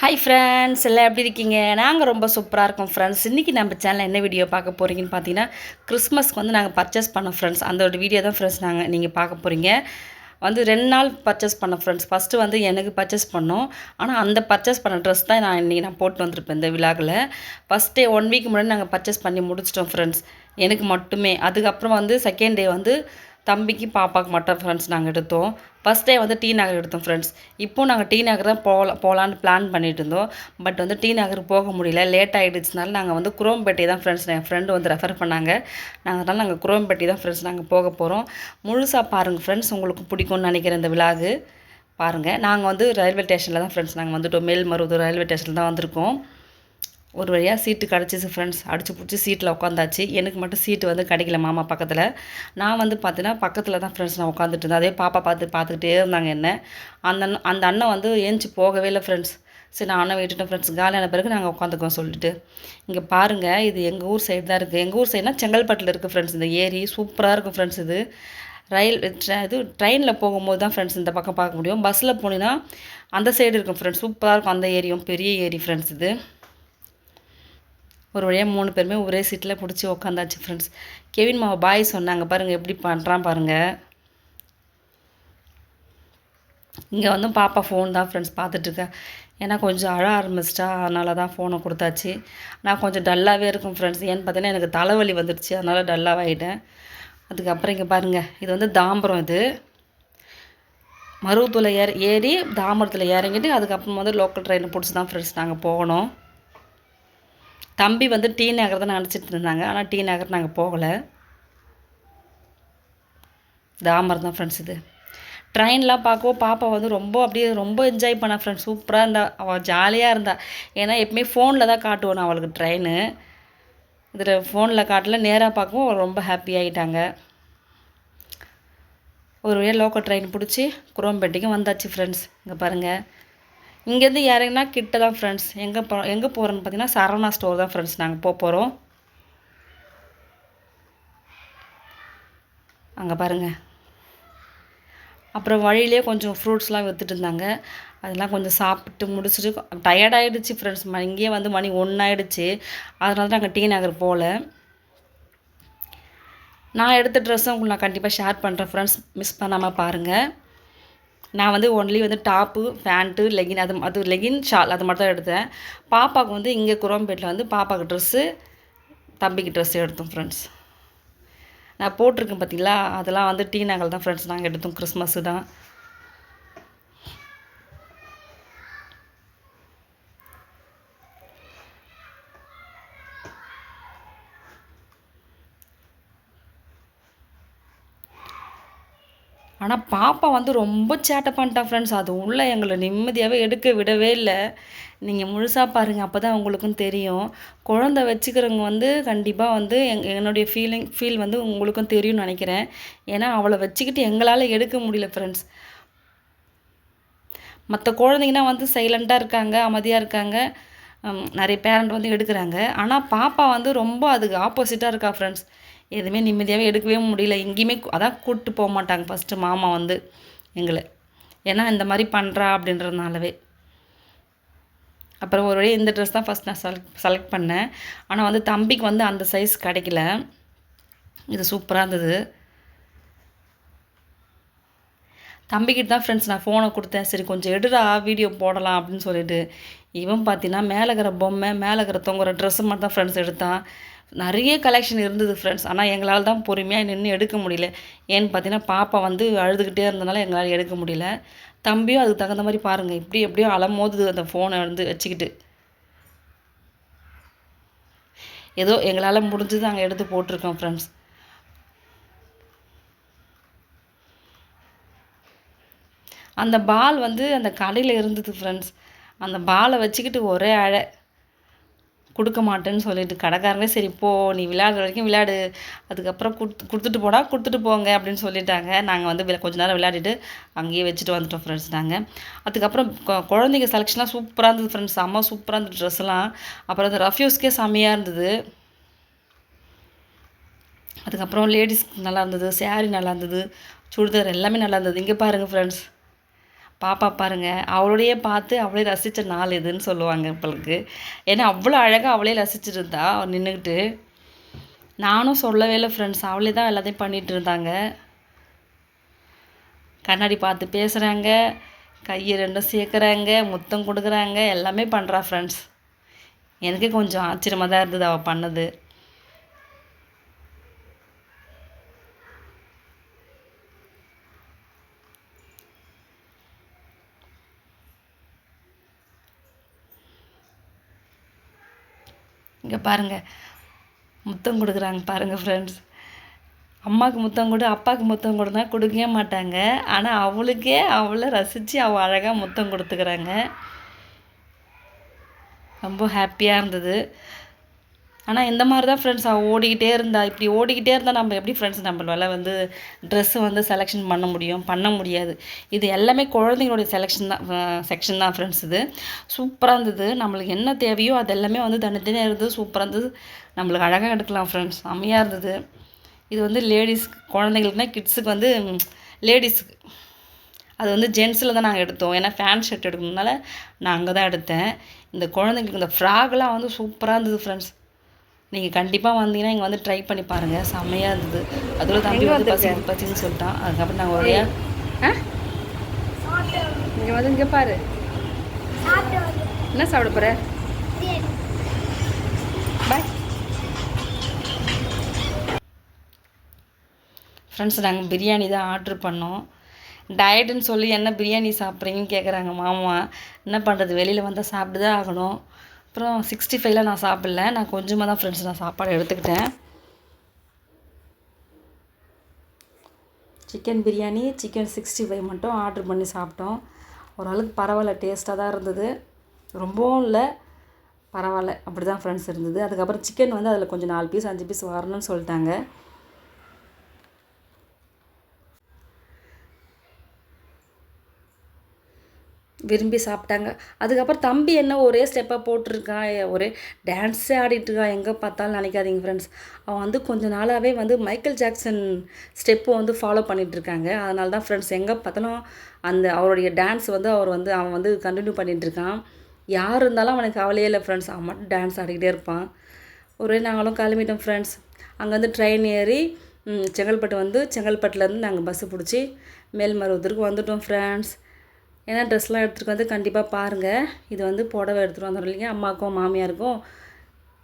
Hi friends எல்லாம் எப்படி இருக்கீங்க? நாங்கள் ரொம்ப சூப்பராக இருக்கோம் ஃப்ரெண்ட்ஸ் இன்றைக்கி நம்ம சேனலில் என்ன வீடியோ பார்க்க போகிறீங்கன்னு பார்த்தீங்கன்னா கிறிஸ்மஸ்க்கு வந்து நாங்கள் பர்ச்சேஸ் பண்ணோம் ஃப்ரெண்ட்ஸ் அந்த ஒரு வீடியோ தான் ஃப்ரெண்ட்ஸ் நாங்கள் நீங்கள் பார்க்க போகிறீங்க வந்து ரெண்டு நாள் பர்ச்சேஸ் பண்ணோம் ஃப்ரெண்ட்ஸ் ஃபஸ்ட்டு வந்து எனக்கு பர்ச்சேஸ் பண்ணோம். ஆனால் அந்த பர்ச்சேஸ் பண்ண ட்ரெஸ் தான் நான் இன்றைக்கி நான் போட்டு வந்திருப்பேன் இந்த விழாவில் ஃபஸ்ட் டே ஒன் வீக் முன்னாடி நாங்கள் பர்ச்சேஸ் பண்ணி முடிச்சிட்டோம் ஃப்ரெண்ட்ஸ் எனக்கு மட்டுமே. அதுக்கப்புறம் வந்து செகண்ட் டே வந்து தம்பிக்கு பாப்பாவுக்கு மட்டும் ஃப்ரெண்ட்ஸ் நாங்கள் எடுத்தோம். ஃபஸ்ட் டே வந்து டி நகர் எடுத்தோம் ஃப்ரெண்ட்ஸ் இப்போ நாங்கள் டி நகர் தான் போகலாம் போகலான்னு பிளான் பண்ணிட்டு இருந்தோம். பட் வந்து டி நகர் போக முடியல. லேட் ஆகிடுச்சுனால நாங்கள் வந்து குரோம்பேட்டை தான் ஃப்ரெண்ட்ஸ் என் ஃப்ரெண்டு வந்து ரெஃபர் பண்ணாங்க. நாங்கள் அதனால் நாங்கள் குரோம்பேட்டை தான் ஃப்ரெண்ட்ஸ் நாங்கள் போக போகிறோம் முழுசாக பாருங்கள் ஃப்ரெண்ட்ஸ் உங்களுக்கு பிடிக்கும்னு நினைக்கிறேன் இந்த விழாகு பாருங்கள் நாங்கள் வந்து ரயில்வே ஸ்டேஷனில் தான் ஃப்ரெண்ட்ஸ் நாங்கள் வந்துட்டோம். மேல்மருவத்தூர் ரயில்வே ஸ்டேஷனில் தான் வந்திருக்கோம். ஒரு வழியாக சீட்டு கிடச்சிச்சு ஃப்ரெண்ட்ஸ் அடிச்சு பிடிச்சி சீட்டில் உட்காந்தாச்சு எனக்கு மட்டும் சீட்டு வந்து கிடைக்கல மாமா பக்கத்தில். நான் வந்து பார்த்தீங்கன்னா பக்கத்தில் தான் ஃப்ரெண்ட்ஸ் நான் உட்காந்துட்டு இருந்தேன். அதே பாப்பா பார்த்து பார்த்துக்கிட்டே இருந்தாங்க என்ன. அந்த அண்ணன் அந்த அண்ணன் வந்து ஏஞ்சி போகவே இல்லை ஃப்ரெண்ட்ஸ் சரி நான் அண்ணன் விட்டுட்டேன் ஃப்ரெண்ட்ஸ் காலியான பிறகு நாங்கள் உட்காந்துக்கோம் சொல்லிட்டு. இங்கே பாருங்கள் இது எங்கள் ஊர் சைடு தான் இருக்குது எங்கள் ஊர் சைடுனா செங்கல்பட்டில் இருக்குது ஃப்ரெண்ட்ஸ் இந்த ஏரி சூப்பராக இருக்கும் ஃப்ரெண்ட்ஸ் இது ரயில் இது ட்ரெயினில் போகும்போது தான் ஃப்ரெண்ட்ஸ் இந்த பக்கம் பார்க்க முடியும். பஸ்ஸில் போனீங்கன்னா அந்த சைடு இருக்கும் ஃப்ரெண்ட்ஸ் சூப்பராக இருக்கும் அந்த ஏரியும். பெரிய ஏரி ஃப்ரெண்ட்ஸ் இது. ஒரு வழியாக மூணு பேருமே ஒரே சீட்டில் பிடிச்சி உக்காந்தாச்சு ஃப்ரெண்ட்ஸ் கெவின் மாவை பாய் சொன்னாங்க பாருங்கள் எப்படி பண்ணுறான் பாருங்கள் இங்கே வந்து பாப்பா ஃபோன் தான் ஃப்ரெண்ட்ஸ் பார்த்துட்ருக்கா ஏன்னா கொஞ்சம் அழ ஆரம்பிச்சிட்டா அதனால தான் ஃபோனை கொடுத்தாச்சு. நான் கொஞ்சம் டல்லாகவே இருக்கும் ஃப்ரெண்ட்ஸ் ஏன்னு பார்த்தீங்கன்னா எனக்கு தலைவலி வந்துடுச்சு அதனால் டல்லாகாயிட்டேன் அதுக்கப்புறம் இங்கே பாருங்கள் இது வந்து தாம்பரம் இது. மருவத்தூரில் ஏறி ஏறி தாம்பரத்தில் இறங்கிட்டு அதுக்கப்புறம் வந்து லோக்கல் ட்ரெயினை பிடிச்சி தான் ஃப்ரெண்ட்ஸ் நாங்கள் போகணும். தம்பி வந்து டி நகர் தான் நினச்சிட்டு இருந்தாங்க. ஆனால் டி நகர் நாங்கள் போகலை. தாமர் தான் ஃப்ரெண்ட்ஸ் இது. ட்ரெயின்லாம் பார்க்கவும் பாப்பா வந்து ரொம்ப அப்படியே ரொம்ப என்ஜாய் பண்ணா ஃப்ரெண்ட்ஸ் சூப்பராக இருந்தா. அவள் ஜாலியாக இருந்தா. ஏன்னா எப்பவுமே ஃபோனில் தான் காட்டுவோம் நான் அவளுக்கு ட்ரெயின் இதில் ஃபோனில் காட்டல. நேராக பார்க்கவும் அவள் ரொம்ப ஹாப்பி ஆகிட்டாங்க ஒரு வழியாக லோக்கல் ட்ரெயின் பிடிச்சி குரோம்பேட்டைக்கும் வந்தாச்சு ஃப்ரெண்ட்ஸ் இங்கே பாருங்கள் இங்கேருந்து இறங்கினா கிட்ட தான் ஃப்ரெண்ட்ஸ் எங்கே போ எங்கே போகிறோன்னு பார்த்தீங்கன்னா சரவணா ஸ்டோர் தான் ஃப்ரெண்ட்ஸ் நாங்கள் போக போகிறோம் அங்கே பாருங்கள் அப்புறம் வழியிலே கொஞ்சம் ஃப்ரூட்ஸ்லாம் விற்றுட்டு இருந்தாங்க. அதெல்லாம் கொஞ்சம் சாப்பிட்டு முடிச்சுட்டு டயர்ட் ஆகிடுச்சு ஃப்ரெண்ட்ஸ் இங்கேயே வந்து மணி ஒன்றாயிடுச்சு அதனால தான் நாங்கள் டி நகர் போகல நான் எடுத்த ட்ரெஸ்ஸும் உங்களுக்கு நான் கண்டிப்பாக ஷேர் பண்ணுறேன் ஃப்ரெண்ட்ஸ் மிஸ் பண்ணாமல் பாருங்கள் நான் வந்து ஒன்லி வந்து டாப்பு பேண்ட்டு லெகின் அது அது லெகின் ஷால் அது மட்டும் தான் எடுத்தேன். பாப்பாவுக்கு வந்து இங்கே குரோம்பேட்டில் வந்து பாப்பாவுக்கு ட்ரெஸ்ஸு தம்பிக்கு ட்ரெஸ்ஸு எடுத்தோம் ஃப்ரெண்ட்ஸ் நான் போட்டிருக்கேன் பார்த்தீங்களா அதெல்லாம் வந்து டீ நகல் தான் ஃப்ரெண்ட்ஸ் நாங்கள் எடுத்தோம் கிறிஸ்மஸ்ஸு தான். ஆனால் பாப்பா வந்து ரொம்ப சேட்டை பண்ணிட்டா ஃப்ரெண்ட்ஸ் அது உள்ளே எங்களை நிம்மதியாகவே எடுக்க விடவே இல்லை. நீங்கள் முழுசாக பாருங்கள் அப்போ தான் உங்களுக்கும் தெரியும். குழந்த வச்சுக்கிறவங்க வந்து கண்டிப்பாக வந்து எங் என்னுடைய ஃபீலிங் ஃபீல் வந்து உங்களுக்கும் தெரியும்னு நினைக்கிறேன். ஏன்னா அவளை வச்சுக்கிட்டு எங்களால் எடுக்க முடியல ஃப்ரெண்ட்ஸ் மற்ற குழந்தைங்கன்னா வந்து சைலண்ட்டாக இருக்காங்க அமைதியாக இருக்காங்க. நிறைய பேரண்ட் வந்து எடுக்கிறாங்க. ஆனால் பாப்பா வந்து ரொம்ப அதுக்கு ஆப்போசிட்டாக இருக்கா ஃப்ரெண்ட்ஸ் எதுவுமே நிம்மதியாகவே எடுக்கவே முடியல. எங்கேயுமே அதான் கூப்பிட்டு போக மாட்டாங்க. ஃபஸ்ட்டு மாமா வந்து எங்களை. ஏன்னா இந்த மாதிரி பண்ணுறா அப்படின்றதுனாலவே. அப்புறம் ஒரு வழி இந்த ட்ரெஸ் தான் ஃபஸ்ட் நான் செலக்ட் செலக்ட் பண்ணேன். ஆனால் வந்து தம்பிக்கு வந்து அந்த சைஸ் கிடைக்கல. இது சூப்பராக இருந்தது. தம்பிக்கிட்ட தான் ஃப்ரெண்ட்ஸ் நான் ஃபோனை கொடுத்தேன். சரி கொஞ்சம் எடுடா வீடியோ போடலாம் அப்படின்னு சொல்லிட்டு. இவன் பார்த்தீங்கன்னா மேலே இருக்கிற பொம்மை மேலே இருக்கிற தொங்குற ட்ரெஸ்ஸு மட்டும் தான் ஃப்ரெண்ட்ஸ் எடுத்தான். நிறைய கலெக்ஷன் இருந்தது ஃப்ரெண்ட்ஸ் ஆனால் எங்களால் தான் பொறுமையாக நின்று எடுக்க முடியல. ஏன்னு பார்த்தீங்கன்னா பாப்பா வந்து அழுதுகிட்டே இருந்தனால எங்களால் எடுக்க முடியல. தம்பியும் அதுக்கு தகுந்த மாதிரி பாருங்கள் இப்படி எப்படியோ அலமோது அந்த ஃபோனை வந்து வச்சுக்கிட்டு. ஏதோ எங்களால் முடிஞ்சது நாங்கள் எடுத்து போட்டிருக்கோம் ஃப்ரெண்ட்ஸ் அந்த பால் வந்து அந்த கடையில் இருந்தது ஃப்ரெண்ட்ஸ் அந்த பாலை வச்சுக்கிட்டு ஒரே அழ. கொடுக்க மாட்டேன்னு சொல்லிட்டு கடைக்காரங்களே சரி போ நீ விளையாடுற வரைக்கும் விளையாடு. அதுக்கப்புறம் கொடுத்து கொடுத்துட்டு போடா கொடுத்துட்டு போங்க அப்படின்னு சொல்லிட்டாங்க. நாங்கள் வந்து கொஞ்ச நேரம் விளையாடிட்டு அங்கேயே வச்சுட்டு வந்துட்டோம் ஃப்ரெண்ட்ஸ் நாங்கள் அதுக்கப்புறம் குழந்தைங்க செலெக்ஷன்லாம் சூப்பராக இருந்தது ஃப்ரெண்ட்ஸ் செம்ம சூப்பராக இருந்தது ட்ரெஸ்லாம் அப்புறம் அந்த ரஃப்யூஸ்க்கே செம்மையாக இருந்தது. அதுக்கப்புறம் லேடிஸ்க்கு நல்லா இருந்தது சேரீ நல்லா இருந்தது சுடிதார் எல்லாமே நல்லா இருந்தது. இங்கே பாருங்கள் ஃப்ரெண்ட்ஸ் பாப்பா பாருங்கள் அவளோடையே பார்த்து அவளே ரசித்த நாள் இதுன்னு சொல்லுவாங்க இப்பளுக்கு ஏன்னா அவ்வளோ அழகாக அவளே ரசிச்சுட்டு இருந்தா அவள் நின்றுக்கிட்டு நானும் சொல்லவே இல்லை ஃப்ரெண்ட்ஸ் அவளே தான் எல்லாத்தையும் பண்ணிகிட்டு இருந்தாங்க. கண்ணாடி பார்த்து பேசுகிறாங்க கையை ரெண்டும் சேர்க்குறாங்க முத்தம் கொடுக்குறாங்க எல்லாமே பண்ணுறா ஃப்ரெண்ட்ஸ் எனக்கே கொஞ்சம் ஆச்சரியமாக தான் இருந்தது அவள் பண்ணது இங்கே பாருங்கள் முத்தம் கொடுக்குறாங்க பாருங்கள் ஃப்ரெண்ட்ஸ் அம்மாவுக்கு முத்தம் கொடு அப்பாவுக்கு முத்தம் கொடுத்தா கொடுக்கவே மாட்டாங்க. ஆனால் அவளுக்கே அவளை ரசித்து அவள் அழகாக முத்தம் கொடுத்துக்கிறாங்க. ரொம்ப ஹாப்பியாக இருந்தது. ஆனால் இந்த மாதிரி தான் ஃப்ரெண்ட்ஸ் அவள் ஓடிக்கிட்டே இருந்தா. இப்படி ஓடிக்கிட்டே இருந்தால் நம்ம எப்படி ஃப்ரெண்ட்ஸ் நம்மளால வந்து ட்ரெஸ்ஸு வந்து செலெக்ஷன் பண்ண முடியும்? பண்ண முடியாது. இது எல்லாமே குழந்தைங்களுடைய செலெக்ஷன் தான் செக்ஷன் தான் ஃப்ரெண்ட்ஸ் இது. சூப்பராக இருந்தது. நம்மளுக்கு என்ன தேவையோ அது எல்லாமே வந்து தனித்தனியாக இருந்தது. சூப்பராக இருந்தது. நம்மளுக்கு அழகாக எடுக்கலாம் ஃப்ரெண்ட்ஸ் செம்மையாக இருந்தது. இது வந்து லேடிஸ் குழந்தைங்களுக்குனா கிட்ஸுக்கு வந்து லேடிஸுக்கு அது வந்து ஜென்ஸில் தான் நாங்கள் எடுத்தோம். ஏன்னா ஃபேன் ஷர்ட் எடுக்கணுனால நான் அங்கே தான் எடுத்தேன். இந்த குழந்தைங்களுக்கு இந்த ஃப்ராக்லாம் வந்து சூப்பராக இருந்தது ஃப்ரெண்ட்ஸ் நீங்கள் கண்டிப்பாக வந்தீங்கன்னா இங்கே வந்து ட்ரை பண்ணி பாருங்கள் செம்மையாக இருந்தது. அதோட தம்பி வந்து பசி பசின்னு சொல்லிட்டான். அதுக்கப்புறம் நாங்கள் ஒரே ஆ? இங்கே வந்து இங்கே பாரு. என்ன சாப்பிட போகிற பாய் ஃப்ரெண்ட்ஸ் நாங்கள் பிரியாணி தான் ஆர்டர் பண்ணோம். டயட்டுன்னு சொல்லி என்ன பிரியாணி சாப்பிட்றீங்கன்னு கேட்குறாங்க மாமா. என்ன பண்ணுறது வெளியில் வந்தால் சாப்பிட்டு தான் ஆகணும். அப்புறம் சிக்ஸ்டி ஃபைவ்ல நான் சாப்பிடல. நான் கொஞ்சமாக தான் ஃப்ரெண்ட்ஸ் நான் சாப்பாடு எடுத்துக்கிட்டேன். Chicken biryani chicken sixty five மட்டும் ஆர்டர் பண்ணி சாப்பிட்டோம். ஓரளவுக்கு பரவாயில்ல டேஸ்ட்டாக தான் இருந்தது. ரொம்பவும் இல்லை பரவாயில்ல. அப்படி தான் ஃப்ரெண்ட்ஸ் இருந்தது. அதுக்கப்புறம் சிக்கன் வந்து அதில் கொஞ்சம் நாலு பீஸ் அஞ்சு பீஸ் வரணும்னு சொல்லிட்டாங்க. விரும்பி சாப்பிட்டாங்க. அதுக்கப்புறம் தம்பி என்ன ஒரே ஸ்டெப்பாக போட்டிருக்கான். ஒரே டான்ஸே ஆடிட்டுருக்கான் எங்கே பார்த்தாலும் நினைக்காதீங்க ஃப்ரெண்ட்ஸ் அவன் வந்து கொஞ்ச நாளாகவே வந்து மைக்கேல் ஜாக்சன் ஸ்டெப்பு வந்து ஃபாலோ பண்ணிகிட்ருக்காங்க அதனால தான் ஃப்ரெண்ட்ஸ் எங்கே பார்த்தாலும் அந்த அவருடைய டான்ஸ் வந்து அவர் வந்து அவன் வந்து கண்டினியூ பண்ணிகிட்ருக்கான் யார் இருந்தாலும் அவனுக்கு கவலையே இல்லை ஃப்ரெண்ட்ஸ் அவன் மட்டும் டான்ஸ் ஆடிக்கிட்டே இருப்பான். ஒரே நாங்களும் கிளம்பிட்டோம் ஃப்ரெண்ட்ஸ் அங்கேருந்து ட்ரெயின் ஏறி செங்கல்பட்டு வந்து செங்கல்பட்டுலேருந்து நாங்கள் பஸ்ஸு பிடிச்சி மேல்மருவத்தூருக்கு வந்துட்டோம் ஃப்ரெண்ட்ஸ் ஏன்னா ட்ரெஸ்லாம் எடுத்துகிட்டு வந்து கண்டிப்பாக பாருங்கள் இது வந்து புடவை எடுத்துகிட்டு வந்துடும் இல்லைங்க அம்மாவுக்கும் மாமியாருக்கும்.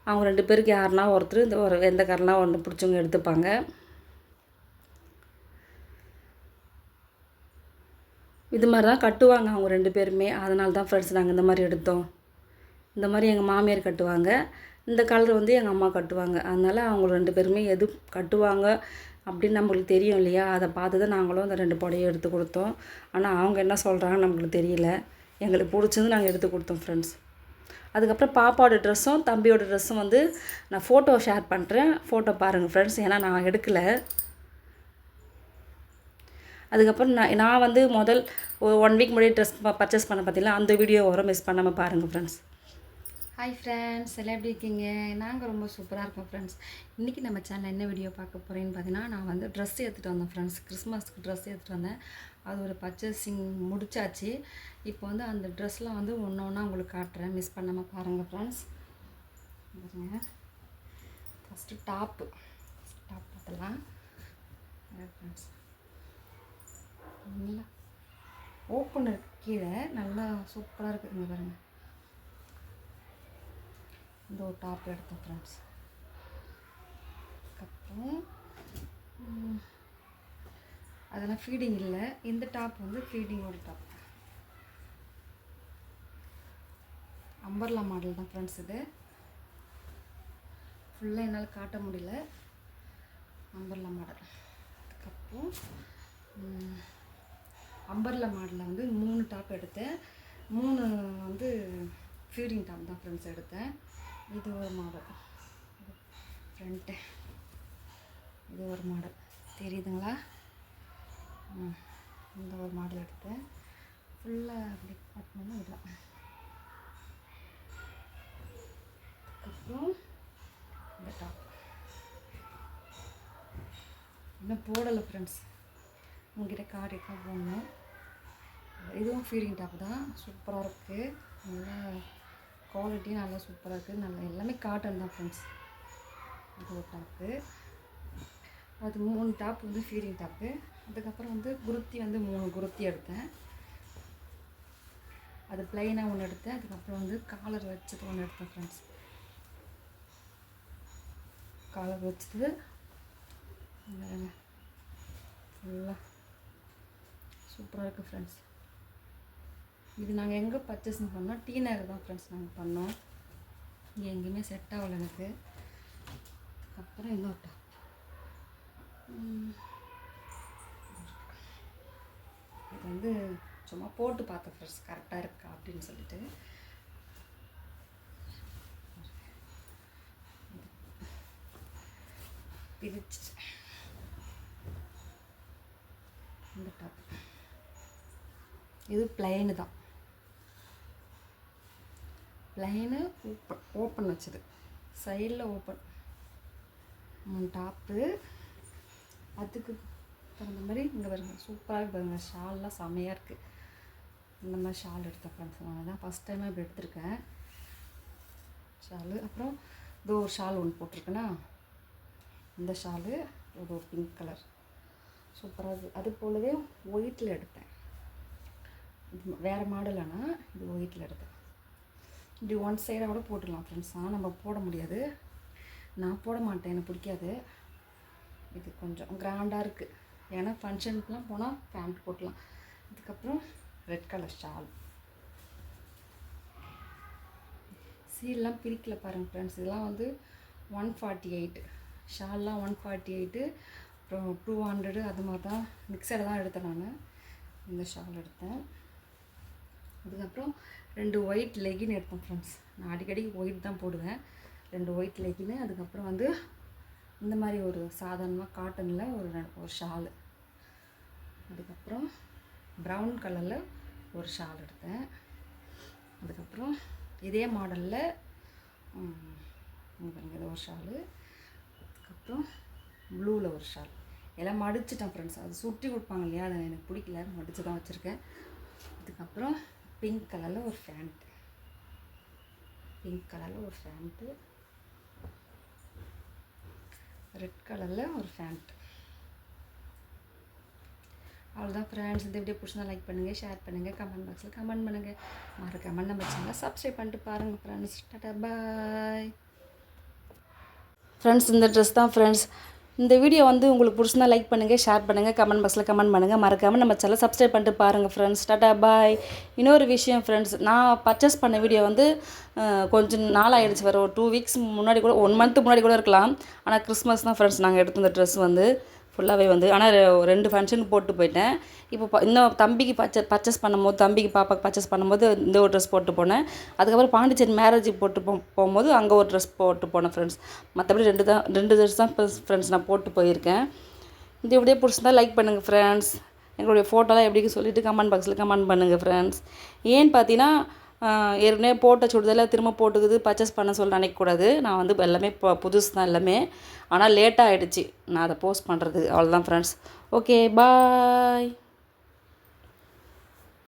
அவங்க ரெண்டு பேருக்கு யாருனா ஒருத்தர் இந்த ஒரு எந்த காரனா ஒன்று பிடிச்சவங்க எடுத்துப்பாங்க. இது மாதிரி தான் கட்டுவாங்க அவங்க ரெண்டு பேருமே. அதனால தான் ஃப்ரெண்ட்ஸ் நாங்கள் இந்த மாதிரி எடுத்தோம். இந்த மாதிரி எங்கள் மாமியார் கட்டுவாங்க. இந்த கலர் வந்து எங்கள் அம்மா கட்டுவாங்க. அதனால் அவங்க ரெண்டு பேருமே எது கட்டுவாங்க அப்படின்னு நம்மளுக்கு தெரியும் இல்லையா? அதை பார்த்து தான் நாங்களும் அந்த ரெண்டு புடையை எடுத்து கொடுத்தோம். ஆனால் அவங்க என்ன சொல்கிறாங்கன்னு நம்மளுக்கு தெரியல. எங்களுக்கு பிடிச்சது நாங்கள் எடுத்து கொடுத்தோம் ஃப்ரெண்ட்ஸ் அதுக்கப்புறம் பாப்பாவோட ட்ரெஸ்ஸும் தம்பியோட ட்ரெஸ்ஸும் வந்து நான் ஃபோட்டோ ஷேர் பண்ணுறேன் ஃபோட்டோ பாருங்கள் ஃப்ரெண்ட்ஸ் ஏன்னா நான் எடுக்கலை. அதுக்கப்புறம் நான் நான் வந்து முதல் ஒன் வீக் முன்னாடி ட்ரெஸ் பர்ச்சேஸ் பண்ண பார்த்தீங்களா? அந்த வீடியோ வரும். மிஸ் பண்ணாமல் பாருங்கள் ஃப்ரெண்ட்ஸ் ஹாய் ஃப்ரெண்ட்ஸ் எல்லாம் எப்படி இருக்கீங்க? நாங்கள் ரொம்ப சூப்பராக இருக்கோம் ஃப்ரெண்ட்ஸ் இன்றைக்கி நம்ம சேனலில் என்ன வீடியோ பார்க்க போகிறேன்னு பார்த்தீங்கன்னா நான் வந்து ட்ரெஸ் எடுத்துகிட்டு வந்தேன் ஃப்ரெண்ட்ஸ் கிறிஸ்மஸ்க்கு ட்ரெஸ் எடுத்துகிட்டு வந்தேன். அது ஒரு பர்ச்சேசிங் முடிச்சாச்சு. இப்போ வந்து அந்த ட்ரெஸ்லாம் வந்து ஒன்று ஒன்றா உங்களுக்கு காட்டுறேன். மிஸ் பண்ணாமல் பாருங்கள் ஃப்ரெண்ட்ஸ் பாருங்க. ஃபஸ்ட்டு டாப்பு டாப் பார்த்துலாம் ஃப்ரெண்ட்ஸ் நல்லா ஓப்பன் இருக்குது கீழே நல்லா சூப்பராக இருக்குது இங்கே பாருங்கள் இந்த ஒரு டாப் எடுத்தேன் ஃப்ரெண்ட்ஸ் அதுக்கப்புறம் அதெல்லாம் ஃபீடிங் இல்லை. இந்த டாப் வந்து ஃபீடிங்கோட டாப் அம்பர்லா மாடல் தான் ஃப்ரெண்ட்ஸ் இது. ஃபுல்லாக என்னால் காட்ட முடியல. அம்பர்லா மாடல் அதுக்கப்புறம் அம்பர்லா மாடலில் வந்து மூணு டாப் எடுத்தேன். மூணு வந்து ஃபீடிங் டாப் தான் ஃப்ரெண்ட்ஸ் எடுத்தேன். இது ஒரு மாடல் ஃப்ரண்ட்டு இது ஒரு மாடல் தெரியுதுங்களா? இந்த ஒரு மாடல் எடுத்தேன் ஃபுல்லாக அப்படி கட்டணும்னா இதான் அதுக்கப்புறம் இந்த டாப் இன்னும் போடலை ஃப்ரெண்ட்ஸ் உங்ககிட்ட காரிக்காக போடணும். இதுவும் ஃபீடிங் டாப் தான். சூப்பராக இருக்குது நல்லா குவாலிட்டியும் நல்லா சூப்பராக இருக்குது நல்லா எல்லாமே காட்டன் தான் ஃப்ரெண்ட்ஸ் இது ஒரு டாப்பு அது மூணு டாப் வந்து ஃபீரிங் டாப்பு அதுக்கப்புறம் வந்து குருத்தி வந்து மூணு குருத்தி எடுத்தேன். அது பிளைனாக ஒன்று எடுத்தேன். அதுக்கப்புறம் வந்து காலர் வச்சது ஒன்று எடுத்தேன் ஃப்ரெண்ட்ஸ் காலர் வச்சது. ஃபுல்லாக சூப்பராக இருக்குது ஃப்ரெண்ட்ஸ் இது நாங்கள் எங்கே பர்ச்சேசிங் பண்ணோம். டீ நகர் தான் ஃப்ரெண்ட்ஸ் நாங்கள் பண்ணோம். இங்கே எங்கேயுமே செட் ஆகலை எனக்கு. அப்புறம் இன்னொரு டாப் இது வந்து சும்மா போட்டு பார்த்தேன் ஃப்ரெண்ட்ஸ் கரெக்டாக இருக்கா அப்படின்னு சொல்லிட்டு. பிரிச்சு. இந்த டாப் இது பிளைனு தான். பிளைனு ஓப்பன் ஓப்பன் வச்சது. சைடில் ஓப்பன் டாப்பு அதுக்கு தகுந்த மாதிரி இங்கே பாருங்க சூப்பராக பாருங்க ஷால்லாம் செமையாக இருக்குது இந்த மாதிரி ஷால் எடுத்த ஃப்ரெண்ட்ஸ் நான் தான் ஃபஸ்ட் டைமாக இப்படி எடுத்திருக்கேன். ஷாலு அப்புறம் இதோ ஒரு ஷால் ஒன்று போட்டிருக்கேனா இந்த ஷாலு இது ஒரு பிங்க் கலர் சூப்பராக இருக்குது அது போலவே ஒயிட்டில் எடுத்தேன். இது வேறு மாடல் ஆனால் இது ஒயிட்டில் எடுத்தேன். இப்படி ஒன் சைடாக கூட போட்டுடலாம் ஃப்ரெண்ட்ஸ் ஆனால் நம்ம போட முடியாது. நான் போட மாட்டேன் எனக்கு பிடிக்காது. இது கொஞ்சம் கிராண்டாக இருக்குது ஏன்னா ஃபங்க்ஷனுக்குலாம் போனால் பேண்ட் போட்டலாம். அதுக்கப்புறம் ரெட் கலர் ஷால் சீல்லாம் பிரிக்கல பாருங்கள் ஃப்ரெண்ட்ஸ் இதெல்லாம் வந்து ஒன் ஃபார்ட்டி எயிட் ஷால்லாம் ஒன் ஃபார்ட்டி எயிட்டு அப்புறம் டூ ஹண்ட்ரடு அது மாதிரி தான் மிக்சடு தான் எடுத்தேன் நான். இந்த ஷால் எடுத்தேன். அதுக்கப்புறம் ரெண்டு ஒயிட் லெகின் எடுத்தேன் ஃப்ரெண்ட்ஸ் நான் அடிக்கடி ஒயிட் தான் போடுவேன். ரெண்டு ஒயிட் லெகின்னு அதுக்கப்புறம் வந்து இந்த மாதிரி ஒரு சாதாரணமாக காட்டனில் ஒரு ஒரு ஷாலு அதுக்கப்புறம் ப்ரௌன் கலரில் ஒரு ஷால் எடுத்தேன். அதுக்கப்புறம் இதே மாடலில் பாருங்க ஒரு ஷாலு அதுக்கப்புறம் ப்ளூவில் ஒரு ஷால் எல்லாம் மடிச்சிட்டேன் ஃப்ரெண்ட்ஸ் அது சுட்டி கொடுப்பாங்க இல்லையா? அதை எனக்கு பிடிக்கல. மடித்து தான் வச்சுருக்கேன். அதுக்கப்புறம் பிங்க் கலரில் ஒரு ஃபேண்ட்டு பிங்க் கலரில் ஒரு ஃபேண்ட்டு ரெட் கலரில் ஒரு ஃபேண்ட் அவ்வளோதான் ஃப்ரெண்ட்ஸ் இந்த வீடியோ பிடிச்சிருந்தா லைக் பண்ணுங்கள் ஷேர் பண்ணுங்கள் கமெண்ட் பாக்ஸில் கமெண்ட் பண்ணுங்கள் மறக்காமல் நம்ம சேனலை சப்ஸ்கிரைப் பண்ணிட்டு பாருங்கள் ஃப்ரெண்ட்ஸ் டாட்டா பாய் ஃப்ரெண்ட்ஸ் இந்த ட்ரெஸ் தான் ஃப்ரெண்ட்ஸ் இந்த வீடியோ வந்து உங்களுக்கு பிடிச்சிருந்தா லைக் பண்ணுங்கள் ஷேர் பண்ணுங்கள் கமெண்ட் பாக்ஸில் கமெண்ட் பண்ணுங்கள் மறக்காமல் நம்ம சேனல் சப்ஸ்கிரைப் பண்ணிட்டு பாருங்கள் ஃப்ரெண்ட்ஸ் டாட்டா பாய் இன்னொரு விஷயம் ஃப்ரெண்ட்ஸ் நான் பர்ச்சேஸ் பண்ண வீடியோ வந்து கொஞ்சம் நாள் ஆயிடுச்சு வர ஒரு டூ வீக்ஸ் முன்னாடி கூட ஒன் மந்த்து முன்னாடி கூட இருக்கலாம். ஆனால் கிறிஸ்மஸ் தான் ஃப்ரெண்ட்ஸ் நாங்கள் எடுத்த இந்த ட்ரெஸ் வந்து. ஃபுல்லாகவே வந்து ஆனால் ரெ- ரெண்டு ஃபங்க்ஷனுக்கு போட்டு போயிட்டேன். இப்போ இன்னும் தம்பிக்கு பர்ச்ச பர்ச்சேஸ் பண்ணும்போது தம்பிக்கு பாப்பாக்கு பர்ச்சேஸ் பண்ணும்போது இந்த ஒரு ட்ரெஸ் போட்டு போனேன். அதுக்கப்புறம் பாண்டிச்சேரி மேரேஜுக்கு போட்டு போ போகும்போது அங்கே ஒரு ட்ரெஸ் போட்டு போனேன் ஃப்ரெண்ட்ஸ் மற்றபடி ரெண்டு தான் ரெண்டு ட்ரெஸ் தான் ஃப்ரெண்ட்ஸ் நான் போட்டு போயிருக்கேன். இந்த இப்படியே பிடிச்சிருந்தா லைக் பண்ணுங்கள் ஃப்ரெண்ட்ஸ் எங்களுடைய ஃபோட்டோலாம் எப்படி சொல்லிவிட்டு சொல்லிட்டு கமெண்ட் பாக்ஸில் கமெண்ட் பண்ணுங்கள் ஃப்ரெண்ட்ஸ் ஏன்னு பார்த்தீங்கன்னா ஏற்கனவே போட்ட சுடுதலில் திரும்ப போட்டுக்குது பர்ச்சேஸ் பண்ண சொல்ல நினைக்கக்கூடாது நான் வந்து எல்லாமே இப்போ புதுசு தான் எல்லாமே. ஆனால் லேட்டாக ஆகிடுச்சி நான் அதை போஸ்ட் பண்ணுறது அவ்வளோதான் ஃப்ரெண்ட்ஸ் ஓகே பாய்